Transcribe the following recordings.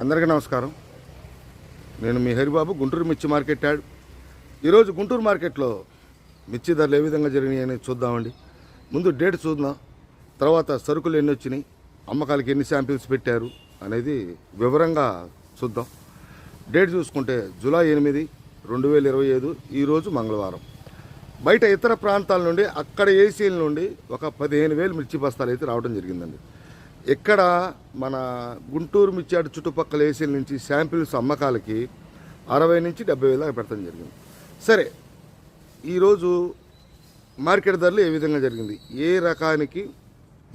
అందరికీ నమస్కారం. నేను మీ హరిబాబు గుంటూరు మిర్చి మార్కెట్ యాడ్. ఈరోజు గుంటూరు మార్కెట్లో మిర్చి ధరలు ఏ విధంగా జరిగినాయని చూద్దామండి. ముందు డేట్ చూద్దాం. తర్వాత సరుకులు ఎన్ని వచ్చినాయి అమ్మకాలకి ఎన్ని శాంపిల్స్ పెట్టారు అనేది వివరంగా చూద్దాం. డేట్ చూసుకుంటే జూలై ఎనిమిది రెండు వేల ఇరవై ఐదు ఈరోజు మంగళవారం. బయట ఇతర ప్రాంతాల నుండి అక్కడ ఏసీల నుండి ఒక పదిహేను వేలు మిర్చి బస్తాలు అయితే రావడం జరిగిందండి. ఇక్కడ మన గుంటూరు మిర్చాడు చుట్టుపక్కల ఏసీల నుంచి శాంపిల్స్ అమ్మకాలకి అరవై నుంచి డెబ్బై వేలు పెడతాం జరిగింది. సరే ఈరోజు మార్కెట్ ధరలు ఏ విధంగా జరిగింది? ఏ రకానికి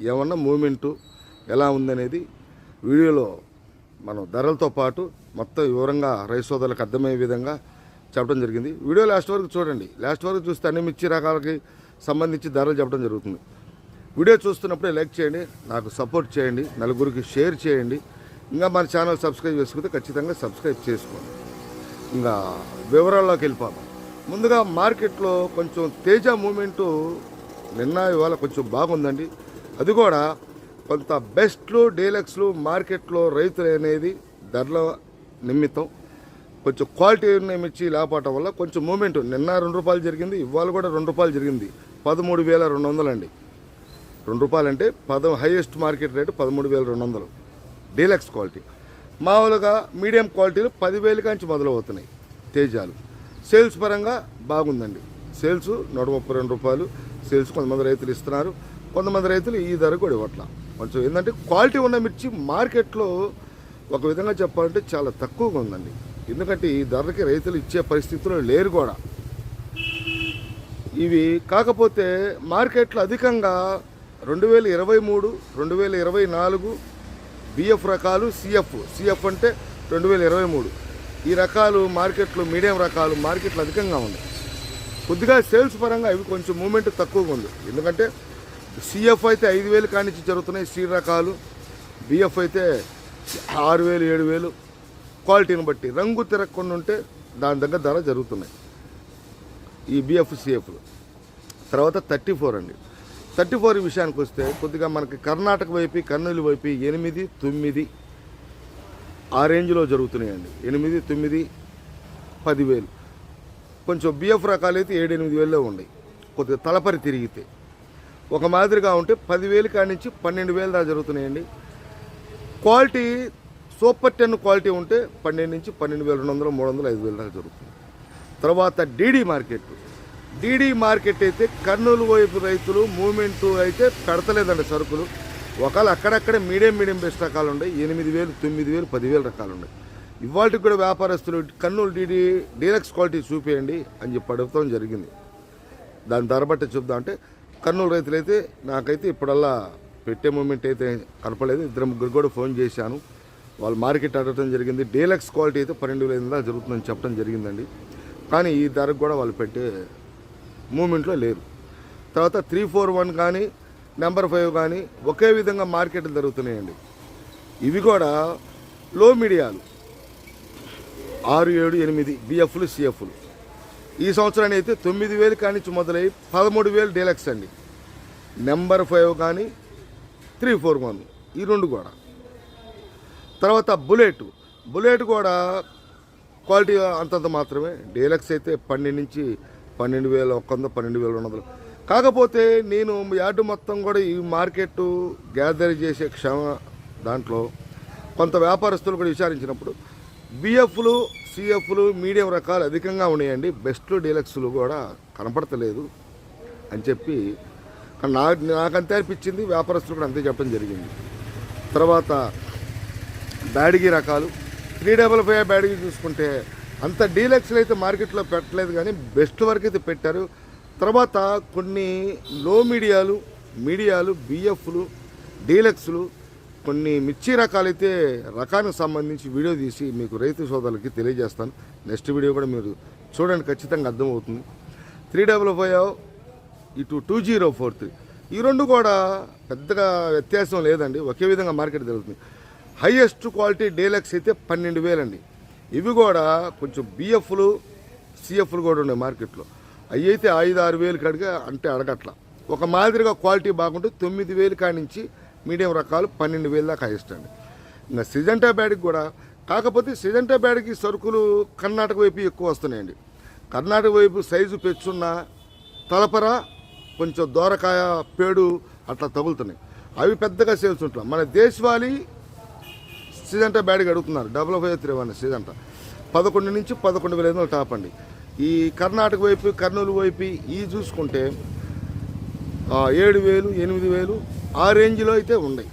ఏమన్నా మూమెంటు ఎలా ఉందనేది వీడియోలో మనం ధరలతో పాటు మొత్తం వివరంగా రైస్ సోదరులకు అర్థమయ్యే విధంగా చెప్పడం జరిగింది. వీడియో లాస్ట్ వరకు చూడండి. లాస్ట్ వరకు చూస్తే అన్ని మిర్చి రకాలకి సంబంధించి ధరలు చెప్పడం జరుగుతుంది. వీడియో చూస్తున్నప్పుడే లైక్ చేయండి నాకు సపోర్ట్ చేయండి నలుగురికి షేర్ చేయండి. ఇంకా మన ఛానల్ సబ్స్క్రైబ్ చేసుకుంటే ఖచ్చితంగా సబ్స్క్రైబ్ చేసుకోండి. ఇంకా వివరాల్లోకి వెళ్ళిపోదాం. ముందుగా మార్కెట్లో కొంచెం తేజ మూమెంటు నిన్న ఇవాళ కొంచెం బాగుందండి. అది కూడా కొంత బెస్ట్లు డీలక్స్లు మార్కెట్లో రైతులు అనేది ధరల నిమిత్తం కొంచెం క్వాలిటీ నిమిచ్చి మిర్చి లేకపోవటం వల్ల కొంచెం మూమెంట్. నిన్న రెండు రూపాయలు జరిగింది ఇవాళ కూడా రెండు రూపాయలు జరిగింది. పదమూడు వేల రెండు వందలండి. రెండు రూపాయలు అంటే పద హైయెస్ట్ మార్కెట్ రేటు పదమూడు వేల రెండు వందలు. డీలక్స్ క్వాలిటీ మామూలుగా మీడియం క్వాలిటీలు పదివేల కాంచి మొదలవుతున్నాయి తేజాలు. సేల్స్ పరంగా బాగుందండి. సేల్స్ నూట ముప్పై రెండు రూపాయలు. సేల్స్ కొంతమంది రైతులు ఇస్తున్నారు. కొంతమంది రైతులు ఈ ధర కూడా ఇవ్వట్ల. కొంచెం ఏంటంటే క్వాలిటీ ఉన్న మిర్చి మార్కెట్లో ఒక విధంగా చెప్పాలంటే చాలా తక్కువగా ఉందండి. ఎందుకంటే ఈ ధరకి రైతులు ఇచ్చే పరిస్థితుల్లో లేరు కూడా. ఇవి కాకపోతే మార్కెట్లో అధికంగా రెండు వేల ఇరవై మూడు రెండు వేల ఇరవై నాలుగు బిఎఫ్ రకాలు సిఎఫ్ సిఎఫ్ అంటే రెండు వేల ఇరవై మూడు. ఈ రకాలు మార్కెట్లో మీడియం రకాలు మార్కెట్లో అధికంగా ఉన్నాయి. కొద్దిగా సేల్స్ పరంగా ఇవి కొంచెం మూమెంట్ తక్కువగా ఉంది. ఎందుకంటే సిఎఫ్ అయితే ఐదు వేలు కానించి జరుగుతున్నాయి సి రకాలు. బిఎఫ్ అయితే ఆరు వేలు ఏడు వేలు. క్వాలిటీని బట్టి రంగు తిరగకుండా ఉంటే దాని దగ్గర ధర జరుగుతున్నాయి. ఈ బిఎఫ్ సిఎఫ్లు తర్వాత థర్టీ ఫోర్ అండి. థర్టీ ఫోర్ విషయానికి వస్తే కొద్దిగా మనకి కర్ణాటక వైపు కర్నూలు వైపు ఎనిమిది తొమ్మిది ఆ రేంజ్లో జరుగుతున్నాయండి. ఎనిమిది తొమ్మిది పదివేలు. కొంచెం బిఎఫ్ రకాలు అయితే ఏడు ఎనిమిది వేలలో ఉన్నాయి. కొద్దిగా తలపరి తిరిగితే. ఒక మాదిరిగా ఉంటే పదివేలు కాడి నుంచి పన్నెండు వేలు దాకా జరుగుతున్నాయండి. క్వాలిటీ సూపర్ టెన్ క్వాలిటీ ఉంటే పన్నెండు నుంచి పన్నెండు వేల రెండు వందలు మూడు వందలు ఐదు వేల దాకా జరుగుతుంది. తర్వాత డీడీ మార్కెట్. డీడీ మార్కెట్ అయితే కర్నూలు వైపు రైతులు మూమెంట్ అయితే పెడతలేదండి సరుకులు. ఒకవేళ అక్కడక్కడే మీడియం మీడియం బెస్ట్ రకాలు ఉన్నాయి ఎనిమిది వేలు తొమ్మిది వేలు పదివేలు రకాలు ఉన్నాయి ఇవాళకి కూడా వ్యాపారస్తులు కర్నూలు డీడీ డీలక్స్ క్వాలిటీ చూపేయండి అని చెప్పి అడుగుతాం జరిగింది. దాని ధర బట్టి చూద్దాం అంటే కర్నూలు రైతులు అయితే నాకైతే ఇప్పుడల్లా పెట్టే మూమెంట్ అయితే కనపడలేదు. ఇద్దరు ముగ్గురు కూడా ఫోన్ చేశాను. వాళ్ళు మార్కెట్ అడగటం జరిగింది. డీలక్స్ క్వాలిటీ అయితే పన్నెండు వేల ఎనిమిది జరుగుతుందని చెప్పడం జరిగిందండి. కానీ ఈ ధరకు కూడా వాళ్ళు పెట్టే మూమెంట్లో లేరు. తర్వాత త్రీ ఫోర్ వన్ కానీ నెంబర్ ఫైవ్ కానీ ఒకే విధంగా మార్కెట్లు జరుగుతున్నాయండి. ఇవి కూడా లో మీడియాలు. ఆరు ఏడు ఎనిమిది బిఎఫ్లు సిఎఫ్లు. ఈ సంవత్సరాన్ని అయితే తొమ్మిది వేలు కానించి మొదలై పదమూడు వేలు డీలక్స్ అండి. నెంబర్ ఫైవ్ కానీ త్రీ ఫోర్ వన్ ఈ రెండు కూడా. తర్వాత బుల్లెట్. బుల్లెట్ కూడా క్వాలిటీ అంతంత మాత్రమే. డీలక్స్ అయితే పన్నెండు నుంచి పన్నెండు వేల ఒక్క వంద పన్నెండు వేల రెండు వందలు కాకపోతే నేను యార్డు మొత్తం కూడా ఈ మార్కెట్ గ్యాదర్ చేసే క్షమ దాంట్లో కొంత వ్యాపారస్తులు కూడా విచారించినప్పుడు బిఎఫ్లు సిఎఫ్లు మీడియం రకాలు అధికంగా ఉన్నాయండి. బెస్ట్ డీలక్స్లు కూడా కనపడతలేదు అని చెప్పి నా నాకంతే అనిపించింది. వ్యాపారస్తులు కూడా అంతే చెప్పడం జరిగింది. తర్వాత బ్యాడిగి రకాలు. త్రీ డబల్ ఫైవ్ బ్యాడిగి చూసుకుంటే అంత డీలక్స్లు అయితే మార్కెట్లో పెట్టలేదు కానీ బెస్ట్ వరకు అయితే పెట్టారు. తర్వాత కొన్ని లో మీడియాలు మీడియాలు బిఎఫ్లు డీలక్స్లు కొన్ని మిర్చి రకాలైతే రకానికి సంబంధించి వీడియో తీసి మీకు రైతు సోదరులకి తెలియజేస్తాను. నెక్స్ట్ వీడియో కూడా మీరు చూడండి ఖచ్చితంగా అర్థమవుతుంది. త్రీ డబల్ ఫైవ్ ఇటు టూ జీరో ఫోర్ త్రీ. ఈ రెండు కూడా పెద్దగా వ్యత్యాసం లేదండి ఒకే విధంగా మార్కెట్ జరుగుతుంది. హైయెస్ట్ క్వాలిటీ డీలక్స్ అయితే పన్నెండు వేలండి. ఇవి కూడా కొంచెం బిఎఫ్లు సిఎఫ్లు కూడా ఉన్నాయి మార్కెట్లో. అవి అయితే ఐదు ఆరు వేలు కడిగా అంటే అడగట్ల. ఒక మాదిరిగా క్వాలిటీ బాగుంటే తొమ్మిది వేలు కానించి నుంచి మీడియం రకాలు పన్నెండు వేలు దాకా హైయెస్ట్ అండి ఇంకా సిజంటా బ్యాడ్కి కూడా కాకపోతే సిజంటా బ్యాడ్కి సరుకులు కర్ణాటక వైపు ఎక్కువ వస్తున్నాయండి. కర్ణాటక వైపు సైజు పెచ్చున్న తలపర కొంచెం దోరకాయ పేడు అట్లా తగులుతున్నాయి. అవి పెద్దగా సేల్స్ ఉంటాం మన దేశవాళీ సీజంటా బ్యాడ్గా అడుగుతున్నారు. డబల్ ఫైవ్ త్రీ వన్ సీజంటా పదకొండు నుంచి పదకొండు వేల ఐదు వందలు టాప్ అండి. ఈ కర్ణాటక వైపు కర్నూలు వైపు ఈ చూసుకుంటే ఏడు వేలు ఎనిమిది వేలు ఆ రేంజ్లో అయితే ఉన్నాయి.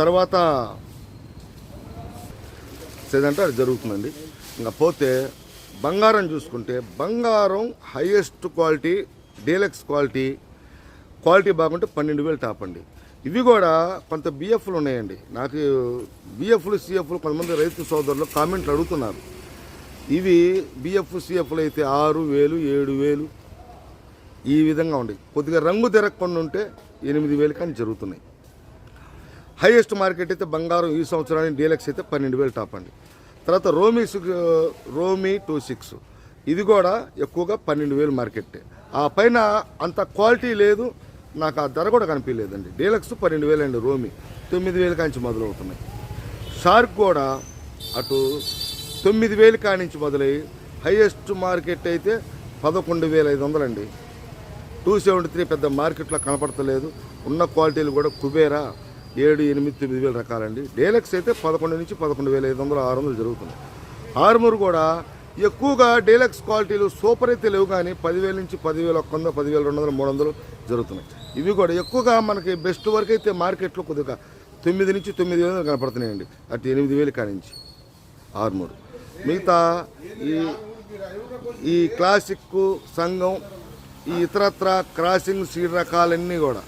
తర్వాత సేదంటే అది జరుగుతుందండి. ఇంకా పోతే బంగారం చూసుకుంటే బంగారం highest quality deluxe quality quality బాగుంటే పన్నెండు వేలు టాప్ అండి. ఇవి కూడా కొంత బిఎఫ్లు ఉన్నాయండి. నాకు బిఎఫ్లు సిఎఫ్లు కొంతమంది రైతు సోదరులు కామెంట్లు అడుగుతున్నారు. ఇవి బిఎఫ్ సిఎఫ్లు అయితే ఆరు వేలు ఏడు వేలు ఈ విధంగా ఉండేవి కొద్దిగా రంగు తిరగకుండా ఉంటే ఎనిమిది వేలు కానీ జరుగుతున్నాయి. హైయెస్ట్ మార్కెట్ అయితే బంగారం ఈ సంవత్సరానికి డీలక్స్ అయితే పన్నెండు వేలు టాప్ అండి. తర్వాత రోమీ రోమీ టూ సిక్స్ ఇది కూడా ఎక్కువగా పన్నెండు వేలు మార్కెట్ ఆ పైన అంత క్వాలిటీ లేదు. నాకు ఆ ధర కూడా కనిపించలేదండి. డీలక్స్ పన్నెండు వేలండి రోమి. తొమ్మిది వేలు కాంచి మొదలవుతున్నాయి. షార్క్ కూడా అటు తొమ్మిది వేలు కానించి మొదలై హైయెస్ట్ మార్కెట్ అయితే పదకొండు వేల ఐదు వందలండి. టూ సెవెంటీ త్రీ పెద్ద మార్కెట్లో కనపడతలేదు. ఉన్న క్వాలిటీలు కూడా కుబేరా ఏడు ఎనిమిది తొమ్మిది వేల రకాలండి. డీలక్స్ అయితే పదకొండు నుంచి పదకొండు వేల ఐదు వందలు ఆరు వందలు జరుగుతుంది ఆర్మూర్ కూడా ఎక్కువగా డీలక్స్ క్వాలిటీలు సూపర్ అయితే లేవు కానీ పదివేల నుంచి పదివేల ఒక్క వంద పదివేల రెండు వందలు మూడు వందలు జరుగుతున్నాయి. ఇవి కూడా ఎక్కువగా మనకి బెస్ట్ వరకు అయితే మార్కెట్లో కొద్దిగా తొమ్మిది నుంచి తొమ్మిది వేలు కనపడుతున్నాయండి. అటు ఎనిమిది వేలు కానించి ఆర్మూర్ మిగతా ఈ ఈ క్లాసిక్ సంఘం ఈ ఇతరత్ర క్రాసింగ్ సీడ్ రకాలన్నీ కూడా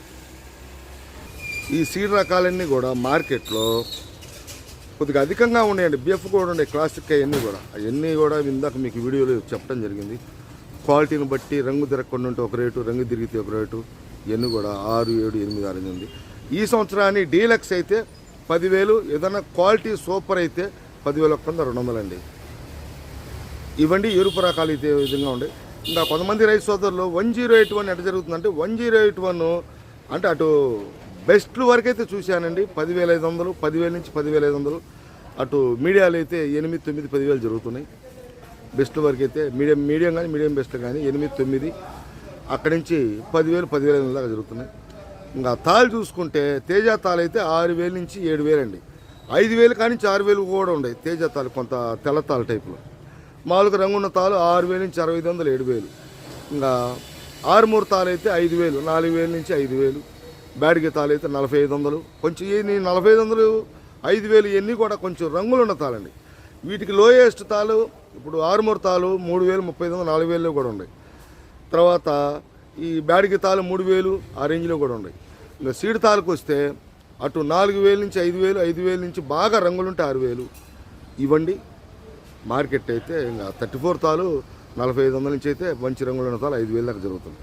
ఈ సీడ్ రకాలన్నీ కూడా మార్కెట్లో కొద్దిగా అధికంగా ఉన్నాయండి బిఎఫ్ కూడా ఉండే క్లాసిక్ అవన్నీ కూడా. అవన్నీ కూడా ఇందాక మీకు వీడియోలో చెప్పడం జరిగింది. క్వాలిటీని బట్టి రంగు తిరగకుండా ఉంటే ఒక రేటు రంగు తిరిగితే ఒక రేటు. ఇవన్నీ కూడా ఆరు ఏడు ఎనిమిది ఆరు ఉంది ఈ సంవత్సరాన్ని డీలక్స్ అయితే పదివేలు ఏదైనా క్వాలిటీ సూపర్ అయితే పదివేల ఒక్క వంద రెండు వందలండి. ఇవ్వండి ఎరుపు రకాలు అయితే విధంగా ఉండే. ఇంకా కొంతమంది రైతు సోదరులు వన్ జీరో ఎయిట్ వన్ ఎట్లా జరుగుతుందంటే వన్ జీరో ఎయిట్ వన్ అంటే అటు బెస్ట్లు వరకు అయితే చూశానండి. పదివేల ఐదు వందలు పదివేల నుంచి పదివేల ఐదు వందలు. అటు మీడియాలు అయితే ఎనిమిది తొమ్మిది పదివేలు జరుగుతున్నాయి. బెస్ట్ వరకు అయితే మీడియం మీడియం కానీ మీడియం బెస్ట్ కానీ ఎనిమిది తొమ్మిది అక్కడి నుంచి పదివేలు పదివేల ఐదు దాకా జరుగుతున్నాయి. ఇంకా తాళ్ళు చూసుకుంటే తేజ తాళ్ళు అయితే ఆరు వేల నుంచి ఏడు వేలండి. ఐదు వేలు కానీ నుంచి ఆరు వేలు కూడా ఉన్నాయి తేజ తాళ్ళు కొంత తెల్ల తాళ్ళు టైపులో. మామూలుగా రంగున్న తాళ్ళు ఆరు వేలు నుంచి అరవై ఐదు వందలు ఏడు వేలు. ఇంకా ఆరుమూరు తాళ్ళు అయితే ఐదు వేలు నాలుగు వేల నుంచి ఐదు వేలు. బ్యాడ్గి తాలు అయితే నలభై ఐదు వందలు. కొంచెం ఈ నలభై ఐదు వందలు ఐదు వేలు ఇవన్నీ కూడా కొంచెం రంగులు ఉన్న తాళండి. వీటికి లోయెస్ట్ తాలు ఇప్పుడు ఆరుమూరు తాలు మూడు వేలు ముప్పై ఐదు వందలు నాలుగు వేలు కూడా ఉన్నాయి. తర్వాత ఈ బ్యాడ్గి తాలు మూడు వేలు ఆ రేంజ్లో కూడా ఉన్నాయి. ఇంకా సీడ్ తాలకు వస్తే అటు నాలుగు వేల నుంచి ఐదు వేలు ఐదు వేల నుంచి బాగా రంగులుంటే ఆరు వేలు. ఇవ్వండి. మార్కెట్ అయితే ఇంకా థర్టీ ఫోర్ తాలు నలభై ఐదు వందల నుంచి అయితే మంచి రంగులున్న తాలు ఐదు వేల దాకా జరుగుతుంది.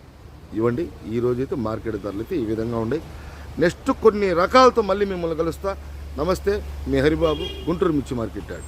ఇవ్వండి. ఈ అయితే మార్కెట్ ధరలు అయితే ఈ విధంగా ఉన్నాయి. నెక్స్ట్ కొన్ని రకాలతో మళ్ళీ మిమ్మల్ని కలుస్తా. నమస్తే మీ హరిబాబు గుంటూరు మిర్చి మార్కెట్ యాడ్.